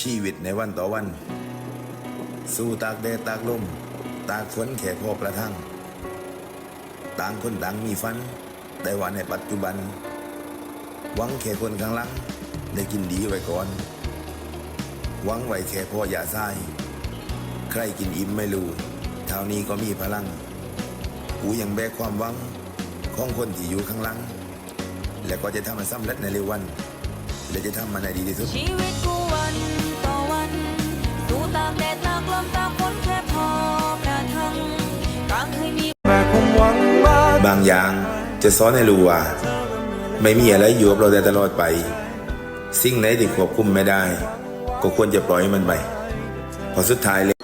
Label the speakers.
Speaker 1: ชีวิตในวันต่อวัน สู้ตากแดดตากลม ตากฝนแค่พอประทัง ต่างคนต่างมีฟัน แต่ว่าในปัจจุบัน หวังแค่คนข้างหลัง ได้กินดีไว้ก่อน หวังไว้แค่พ่ออย่าทราย ใครกินอิ่มไม่รู้เท่านี้ก็มีพลัง กูยังแบกความหวังของคนที่อยู่ข้างหลัง และก็จะทำมันสำเร็จในเร็ววัน และจะทำมันให้ดีที่สุด
Speaker 2: ชีวิตกูวันต่อวันาง
Speaker 1: อย่าง จะสอนให้รู้ว่า ไม่มีอะไรอยู่กับเราได้ตลอดไป สิ่งไหนที่ควบคุมไม่ได้ ก็ควรจะปล่อยมันไปพอสุดท้ายเลย